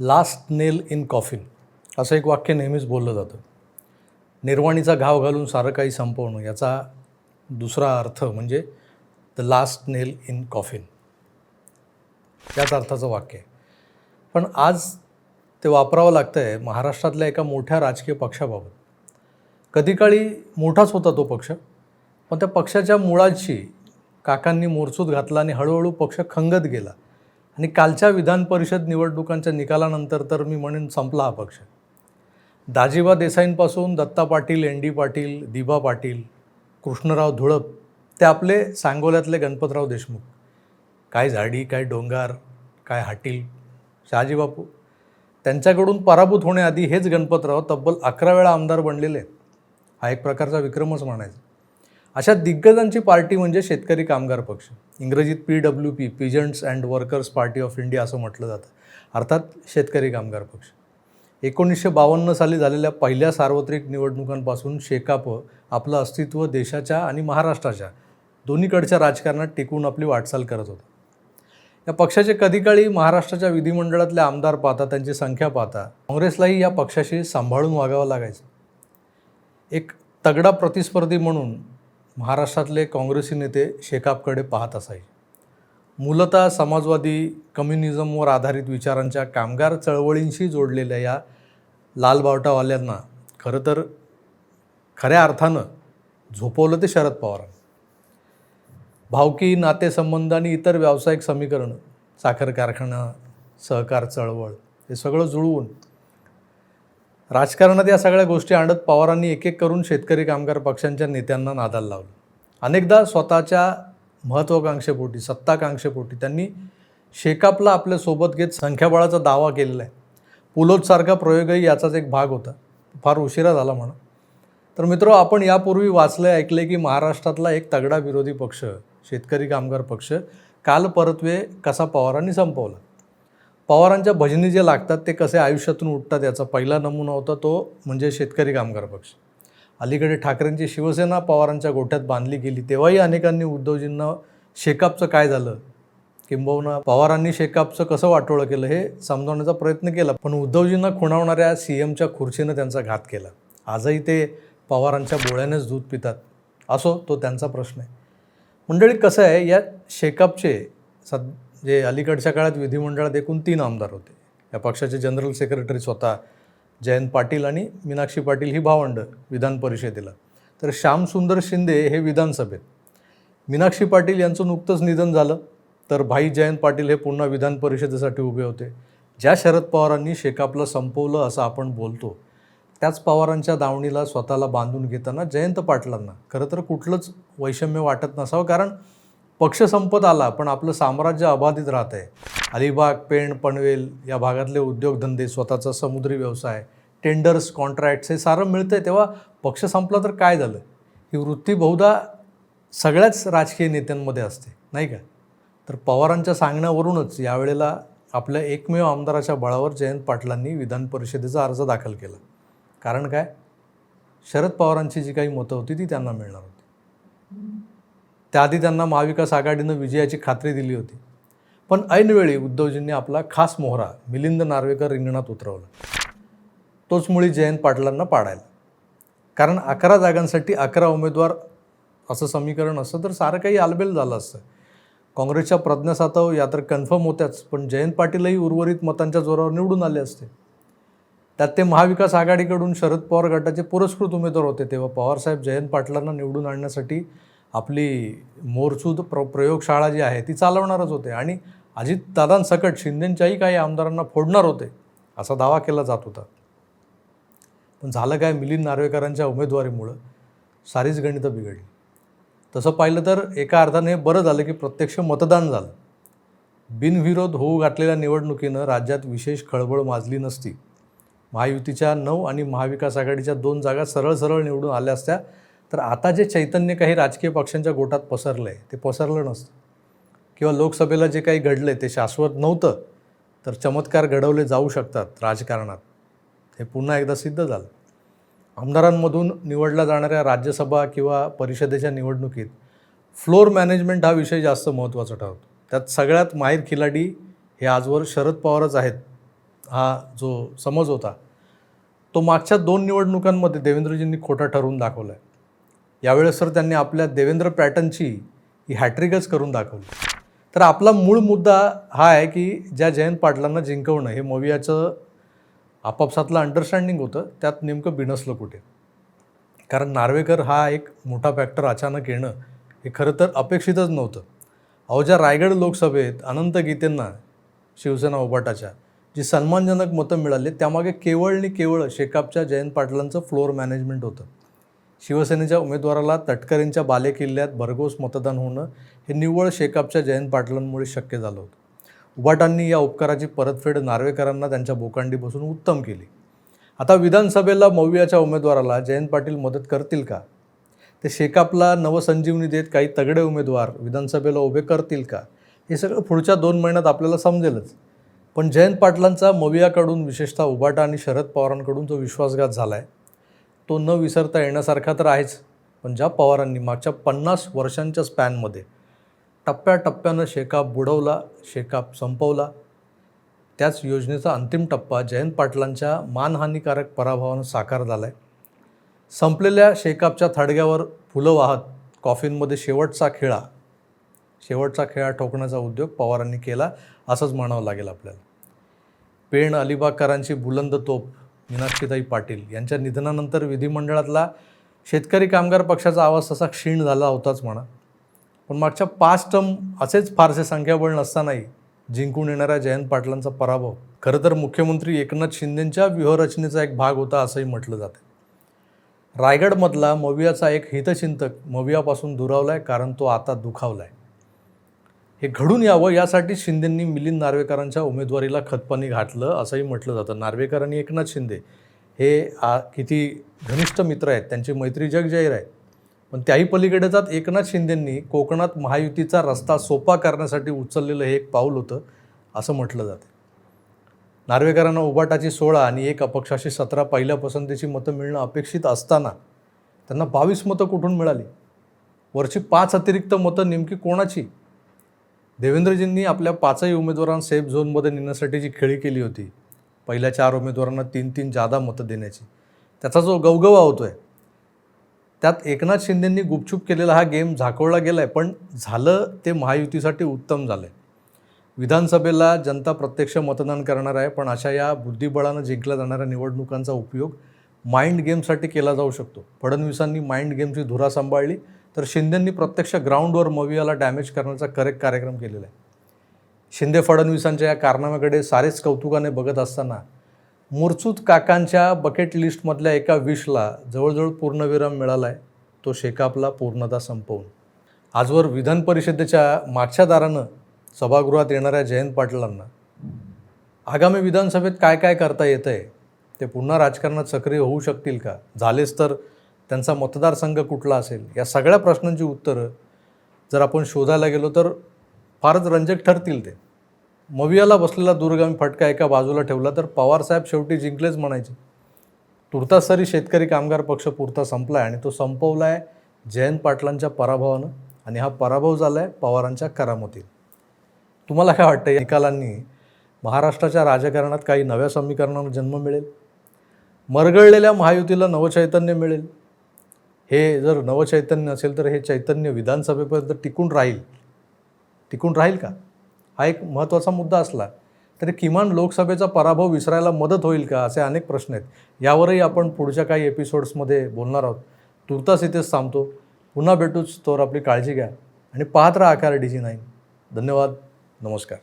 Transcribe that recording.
Last nail in coffin असं एक वाक्य नेहमीच बोललं जातं. निर्वाणीचा घाव घालून सारं काही संपवणं याचा दुसरा अर्थ म्हणजे the last nail in coffin त्याच अर्थाचं वाक्य आहे. पण आज ते वापरावं लागतं आहे महाराष्ट्रातल्या एका मोठ्या राजकीय पक्षाबाबत. कधी काळी मोठाच होता तो पक्ष पण त्या पक्षाच्या मुळाशी काकांनी मोरसूद घातला आणि हळूहळू पक्ष खंगत गेला. आणि कालच्या विधान परिषद निवडणुकांच्या निकालानंतर तर मी म्हणेन संपला हा पक्ष. दाजीबा देसाईंपासून दत्ता पाटील एन डी पाटील दिबा पाटील कृष्णराव धुळप ते आपले सांगोल्यातले गणपतराव देशमुख. काय झाडी काय डोंगर काय हाटील शहाजी बापू त्यांच्याकडून पराभूत होण्याआधी हेच गणपतराव तब्बल अकरा वेळा आमदार बनलेले आहेत. हा एक प्रकारचा विक्रमच म्हणायचा. अशा दिग्गजांची पार्टी म्हणजे शेतकरी कामगार पक्ष. इंग्रजीत P W P peasants and workers party of India असं म्हटलं जातं. अर्थात शेतकरी कामगार पक्ष. एकोणीसशे बावन्न साली झालेल्या पहिल्या सार्वत्रिक निवडणुकांपासून शेकाप आपलं अस्तित्व देशाच्या आणि महाराष्ट्राच्या दोन्हीकडच्या राजकारणात टिकून आपली वाटचाल करत होतं. या पक्षाचे कधीकाळी महाराष्ट्राच्या विधिमंडळातले आमदार पाहता त्यांची संख्या पाहता काँग्रेसलाही या पक्षाशी सांभाळून वागावं लागायचं. एक तगडा प्रतिस्पर्धी म्हणून महाराष्ट्रातले काँग्रेसी नेते शेकापकडे पाहत असायचे मूलतः समाजवादी कम्युनिझमवर आधारित विचारांच्या कामगार चळवळींशी जोडलेल्या या लालबावटावाल्यांना खरं तर खऱ्या अर्थानं झोपवलं ते शरद पवारांनी. भावकी नातेसंबंध आणि इतर व्यावसायिक समीकरणं साखर कारखाना सहकार चळवळ हे सगळं जुळवून राजकारणात या सगळ्या गोष्टी आणत पवारांनी एक एक करून शेतकरी कामगार पक्षांच्या नेत्यांना नादाला लावलं. अनेकदा स्वतःच्या महत्त्वाकांक्षेपोटी सत्ताकांक्षेपोटी त्यांनी शेकापला आपल्यासोबत घेत संख्याबळाचा दावा केलेला आहे. पुलोदसारखा प्रयोगही याचाच एक भाग होता. फार उशिरा झाला म्हणा तर मित्र आपण यापूर्वी वाचलं ऐकलं की महाराष्ट्रातला एक तगडा विरोधी पक्ष शेतकरी कामगार पक्ष काल परत्वे कसा पवारांनी संपवला. पवारांच्या भजनी जे लागतात ते कसे आयुष्यातून उठतात याचा पहिला नमुना होता तो म्हणजे शेतकरी कामगार पक्ष. अलीकडे ठाकरेंची शिवसेना पवारांच्या गोठ्यात बांधली गेली तेव्हाही अनेकांनी उद्धवजींना शेकापचं काय झालं? किंबहुना पवारांनी शेकापचं कसं वाटोळं केलं हे समजावण्याचा प्रयत्न केला पण उद्धवजींना खुणावणाऱ्या सी एमच्या खुर्चीनं त्यांचा घात केला. आजही ते पवारांच्या बोळ्यानेच दूध पितात असो तो त्यांचा प्रश्न आहे. मंडळी कसं आहे? या शेकापचे सद जे अलीकडच्या काळात विधिमंडळात एकूण तीन आमदार होते. या पक्षाचे जनरल सेक्रेटरी स्वतः जयंत पाटील आणि मीनाक्षी पाटील ही भावंड विधान परिषदेला. तर श्यामसुंदर शिंदे हे विधानसभेत. मीनाक्षी पाटील यांचं नुकतंच निधन झालं. तर भाई जयंत पाटील हे पुन्हा विधान परिषदेसाठी उभे होते. ज्या शरद पवारांनी शेकापला संपवलं असं आपण बोलतो त्याच पवारांच्या दावणीला स्वतःला बांधून घेताना जयंत पाटलांना. खरं तर कुठलंच वैषम्य वाटत नसावं कारण पक्ष संपत आला पण आपलं साम्राज्य अबाधित राहत आहे अलिबाग पेण पनवेल या भागातले उद्योगधंदे स्वतःचा समुद्री व्यवसाय टेंडर्स कॉन्ट्रॅक्ट्स हे सारं मिळतं आहे तेव्हा पक्ष संपला तर काय झालं? ही वृत्ती बहुधा सगळ्याच राजकीय नेत्यांमध्ये असते नाही का? तर पवारांच्या सांगण्यावरूनच यावेळेला आपल्या एकमेव आमदाराच्या बळावर जयंत पाटलांनी विधान परिषदेचा अर्ज दाखल केला. कारण काय? शरद पवारांची जी काही मतं होती ती त्यांना मिळणार होती. त्याआधी त्यांना महाविकास आघाडीनं विजयाची खात्री दिली होती. पण ऐनवेळी उद्धवजींनी आपला खास मोहरा मिलिंद नार्वेकर रिंगणात उतरवला. तोच मुळी जयंत पाटलांना पाडायला. कारण अकरा जागांसाठी अकरा उमेदवार असं समीकरण असतं तर सारं काही आलबेल झालं असतं. काँग्रेसच्या प्रज्ञा सातव या तर कन्फर्म होत्याच पण जयंत पाटीलही उर्वरित मतांच्या जोरावर निवडून आले असते. त्यात ते महाविकास आघाडीकडून शरद पवार गटाचे पुरस्कृत उमेदवार होते तेव्हा पवारसाहेब जयंत पाटलांना निवडून आणण्यासाठी आपली मोरचूद प्र प्रयोगशाळा जी आहे ती चालवणारच होते. आणि अजित दादांसकट शिंदेंच्याही काही आमदारांना फोडणार होते असा दावा केला जात होता. पण झालं काय? मिलिंद नार्वेकरांच्या उमेदवारीमुळं सारीच गणितं बिघडली. तसं पाहिलं तर एका अर्थाने हे बरं झालं की प्रत्यक्ष मतदान झालं. बिनविरोध होऊ घातलेल्या निवडणुकीनं राज्यात विशेष खळबळ माजली नसती. महायुतीच्या नऊ आणि महाविकास आघाडीच्या दोन जागा सरळ सरळ निवडून आल्या असत्या. तर आता जे चैतन्य काही राजकीय पक्षांच्या गोटात पसरलं आहे ते पसरलं नसतं. किंवा लोकसभेला जे काही घडलं आहे ते शाश्वत नव्हतं तर चमत्कार घडवले जाऊ शकतात राजकारणात. हे पुन्हा एकदा सिद्ध झालं. आमदारांमधून निवडल्या जाणाऱ्या राज्यसभा किंवा परिषदेच्या निवडणुकीत फ्लोर मॅनेजमेंट हा विषय जास्त महत्त्वाचा ठरतो. त्यात सगळ्यात माहीर खिलाडी हे आजवर शरद पवारच आहेत हा जो समज होता. तो मागच्या दोन निवडणुकांमध्ये देवेंद्रजींनी खोटा ठरवून दाखवला आहे यावेळेस तर त्यांनी आपल्या देवेंद्र पॅटर्नची ही हॅट्रिकच करून दाखवली. तर आपला मूळ मुद्दा हा आहे की ज्या जयंत पाटलांना जिंकवणं हे मोवियाचं आपापसातलं अंडरस्टँडिंग होतं त्यात नेमकं बिनसलं कुठे? कारण नार्वेकर हा एक मोठा फॅक्टर अचानक येणं हे खरं तर अपेक्षितच नव्हतं. अहो ज्या रायगड लोकसभेत अनंत गीतेंना शिवसेना उभाटाच्या जी सन्मानजनक मतं मिळाली त्यामागे केवळ आणि केवळ शेकापच्या जयंत पाटलांचं फ्लोअर मॅनेजमेंट होतं. शिवसेनेच्या उमेदवाराला तटकरेंच्या बालेकिल्ल्यात भरघोस मतदान होणं हे निव्वळ शेकापच्या जयंत पाटलांमुळे शक्य झालं होतं. उभाटांनी या उपकाराची परतफेड नार्वेकरांना त्यांच्या बोकांडी बसून उत्तम केली. आता विधानसभेला मौवियाच्या उमेदवाराला जयंत पाटील मदत करतील का? ते शेकापला नवसंजीवनी देत काही तगडे उमेदवार विधानसभेला उभे करतील का? हे सगळं पुढच्या दोन महिन्यात आपल्याला समजेलच. पण जयंत पाटलांचा मवियाकडून विशेषतः उबाटा आणि शरद पवारांकडून जो विश्वासघात झाला आहे तो न विसरता येण्यासारखा तर आहेच. पण ज्या पवारांनी मागच्या पन्नास वर्षांच्या स्पॅनमध्ये टप्प्याटप्प्यानं शेकाप बुडवला शेकाप संपवला त्याच योजनेचा अंतिम टप्पा जयंत पाटलांच्या मानहानिकारक पराभवानं साकार झाला आहे संपलेल्या शेकापच्या थडग्यावर फुलं वाहत कॉफीनमध्ये शेवटचा खेळा शेवटचा खेळा ठोकण्याचा उद्योग पवारांनी केला असंच म्हणावं लागेल आपल्याला. पेण अलिबागकरांची बुलंद तोप मीनाक्षीताई पाटील यांच्या निधनानंतर विधिमंडळातला शेतकरी कामगार पक्षाचा आवाज तसा क्षीण झाला होताच म्हणा. पण मागच्या पाच टर्म असेच फारसे संख्याबळ नसतानाही जिंकून येणाऱ्या जयंत पाटलांचा पराभव खरं तर मुख्यमंत्री एकनाथ शिंदेंच्या व्यूहरचनेचा एक भाग होता असंही म्हटलं जातं रायगडमधला मवियाचा एक हितचिंतक मवियापासून दुरावला आहे कारण तो आता दुखावला आहे हे घडून यावं यासाठी शिंदेंनी मिलिंद नार्वेकरांच्या उमेदवारीला खतपाणी घातलं असंही म्हटलं जातं. नार्वेकर आणि एकनाथ शिंदे हे आ किती घनिष्ठ मित्र आहेत त्यांची मैत्री जग जाहीर आहे. पण त्याही पलीकडे जात एकनाथ शिंदेंनी कोकणात महायुतीचा रस्ता सोपा करण्यासाठी उचललेलं हे एक पाऊल होतं असं म्हटलं जातं. नार्वेकरांना उबाटाची सोळा आणि एक अपक्षाशी सतरा पहिल्या पसंतीची मतं मिळणं अपेक्षित असताना त्यांना बावीस मतं कुठून मिळाली? वरची पाच अतिरिक्त मतं नेमकी कोणाची? देवेंद्रजींनी आपल्या पाचही उमेदवारांना सेफ झोनमध्ये नेण्यासाठी जी खेळी केली होती पहिल्या चार उमेदवारांना तीन तीन जादा मतं देण्याची त्याचा जो गवगवा होतो आहे त्यात एकनाथ शिंदेंनी गुपचूप केलेला हा गेम झाकवला गेला आहे पण झालं ते महायुतीसाठी उत्तम झालं आहे विधानसभेला जनता प्रत्यक्ष मतदान करणार आहे पण अशा या बुद्धिबळानं जिंकल्या जाणाऱ्या निवडणुकांचा उपयोग माइंड गेमसाठी केला जाऊ शकतो. फडणवीसांनी माइंड गेमची धुरा सांभाळली तर शिंदेंनी प्रत्यक्ष ग्राउंडवर मवियाला डॅमेज करण्याचा करेक्ट कार्यक्रम केलेला आहे. शिंदे फडणवीसांच्या या कारनाम्याकडे सारेच कौतुकाने बघत असताना मुरचूत काकांच्या बकेट लिस्टमधल्या एका विशला जवळजवळ पूर्णविराम मिळाला आहे तो शेकापला पूर्णता संपवून. आजवर विधान परिषदेच्या मागच्या दारानं सभागृहात येणाऱ्या जयंत पाटलांना आगामी विधानसभेत काय काय करता येतं आहे ते पुन्हा राजकारणात सक्रिय होऊ शकतील का? झालेच तर त्यांचा मतदारसंघ कुठला असेल या सगळ्या प्रश्नांची उत्तरं जर आपण शोधायला गेलो तर फारच रंजक ठरतील ते. मवियाला बसलेला दूरगामी फटका एका बाजूला ठेवला तर पवारसाहेब शेवटी जिंकलेच म्हणायचे. तुर्तास तरी शेतकरी कामगार पक्ष पुरता संपला आहे आणि तो संपवला आहे जयंत पाटलांच्या पराभवानं आणि हा पराभव झाला आहे पवारांच्या करामतीत. तुम्हाला काय वाटतं या निकालांनी महाराष्ट्राच्या राजकारणात काही नव्या समीकरणांना जन्म मिळेल? मरगळलेल्या महायुतीला नवचैतन्य मिळेल? हे जर नवचैतन्य असेल तर हे चैतन्य विधानसभेपर्यंत टिकून राहील. टिकून राहील का? हा एक महत्त्वाचा मुद्दा असला तरी किमान लोकसभेचा पराभव विसरायला मदत होईल का? असे अनेक प्रश्न आहेत. यावरही आपण पुढच्या काही एपिसोड्समध्ये बोलणार आहोत. तुर्तास इथेच थांबतो. पुन्हा भेटूच तोवर आपली काळजी घ्या आणि पाहत राहा आकार डी जी नाईन. धन्यवाद. नमस्कार.